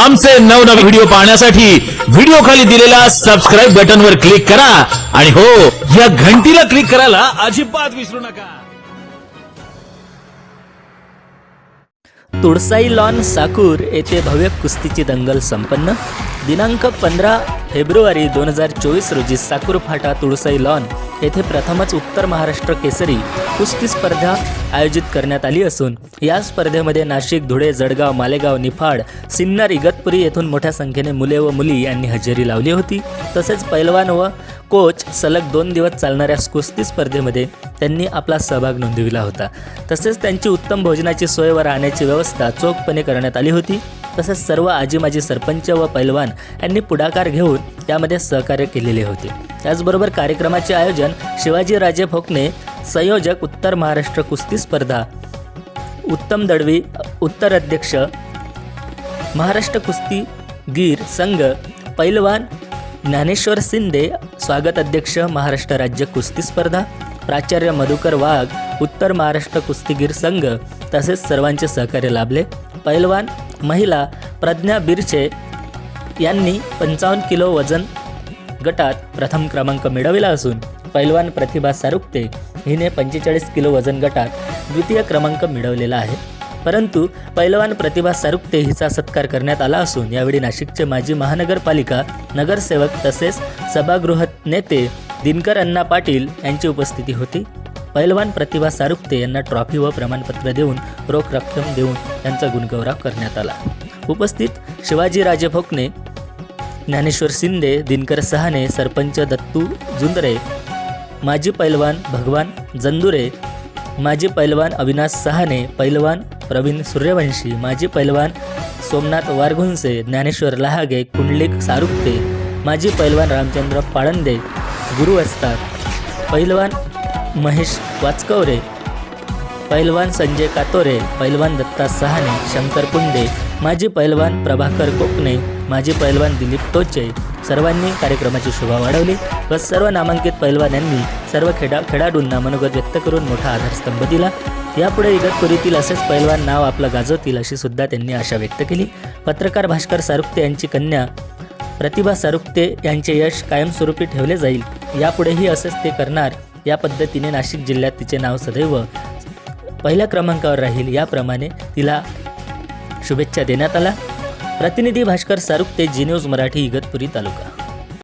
आमचे नवनवे व्हिडिओ पाहण्यासाठी व्हिडिओ खाली दिलेल्या सबस्क्राईब बटनवर क्लिक करा. आणि हो या घंटीला क्लिक करायला अजिबात विसरू नका. तुळसाई लॉन साकूर येथे भव्य कुस्तीची दंगल संपन्न. दिनांक पंधरा फेब्रुवारी दोन हजार चोवीस रोजी साकूर फाटा तुळसाई लॉन येथे प्रथमच उत्तर महाराष्ट्र केसरी कुस्ती स्पर्धा आयोजित करण्यात आली असून या स्पर्धेमध्ये नाशिक धुळे जळगाव मालेगाव निफाड सिन्नर इगतपुरी येथून मोठ्या संख्येने मुले व मुली यांनी हजेरी लावली होती. तसेच पैलवान व कोच सलग दोन दिवस चालणाऱ्या कुस्ती स्पर्धेमध्ये त्यांनी आपला सहभाग नोंदविला होता. तसेच त्यांची उत्तम भोजनाची सोय व राहण्याची व्यवस्था चोखपणे करण्यात आली होती. तसेच सर्व आजी माजी सरपंच व पैलवान यांनी पुढाकार घेऊन त्यामध्ये सहकार्य केलेले होते. त्याचबरोबर कार्यक्रमाचे आयोजन शिवाजीराजे फोकणे संयोजक उत्तर महाराष्ट्र कुस्ती स्पर्धा उत्तम दडवी उत्तर अध्यक्ष महाराष्ट्र कुस्ती गीर संघ पैलवान ज्ञानेश्वर शिंदे स्वागत अध्यक्ष महाराष्ट्र राज्य कुस्ती स्पर्धा प्राचार्य मधुकर वाघ उत्तर महाराष्ट्र कुस्तीगीर संघ तसेच सर्वांचे सहकार्य लाभले. पैलवान महिला प्रज्ञा बिरचे यांनी पंचावन्न किलो वजन गटात प्रथम क्रमांक मिळविला असून पैलवान प्रतिभा सारुक्ते हिने पंचेचाळीस किलो वजन गटात द्वितीय क्रमांक मिळवलेला आहे. परंतु पैलवान प्रतिभा सारुक्ते हिचा सत्कार करण्यात आला असून यावेळी नाशिकचे माजी महानगरपालिका नगरसेवक तसेच सभागृह नेते दिनकर अण्णा पाटील यांची उपस्थिती होती. पैलवान प्रतिभा सारुक्ते यांना ट्रॉफी व प्रमाणपत्र देऊन रोख रक्कम देऊन त्यांचा गुणगौरव करण्यात आला. उपस्थित शिवाजीराजे फोकणे ज्ञानेश्वर शिंदे दिनकर सहाने सरपंच दत्तू जुंदरे माजी पैलवान भगवान जंदुरे माजी पैलवान अविनाश सहाने पैलवान प्रवीण सूर्यवंशी माजी पैलवान सोमनाथ वारघुंसे ज्ञानेश्वर लहागे कुंडलिक सारुक्ते माजी पैलवान रामचंद्र पाळंदे गुरु असतात. पैलवान महेश वाचकवरे पैलवान संजय कातोरे पैलवान दत्ता सहाने शंकर पुंडे माजी पैलवान प्रभाकर कोकणे माजी पैलवान दिलीप टोचे सर्वांनी कार्यक्रमाची शोभा वाढवली. व सर्व नामांकित पैलवान यांनी सर्व खेडा खेळाडूंना मनोगत व्यक्त करून मोठा आधारस्तंभ दिला. यापुढे इगतपुरीतील असेच पैलवान नाव आपलं गाजवतील अशी सुद्धा त्यांनी आशा व्यक्त केली. पत्रकार भास्कर सारुक्ते यांची कन्या प्रतिभा सारुक्ते यांचे यश कायमस्वरूपी ठेवले जाईल. यापुढेही असेच ते करणार. या पद्धतीने नाशिक जिल्ह्यात तिचे नाव सदैव पहिल्या क्रमांकावर राहील. याप्रमाणे तिला शुभेच्छा देण्यात आला प्रतिनिधी भास्कर सारुक्ते जी न्यूज मराठी इगतपुरी तालुका.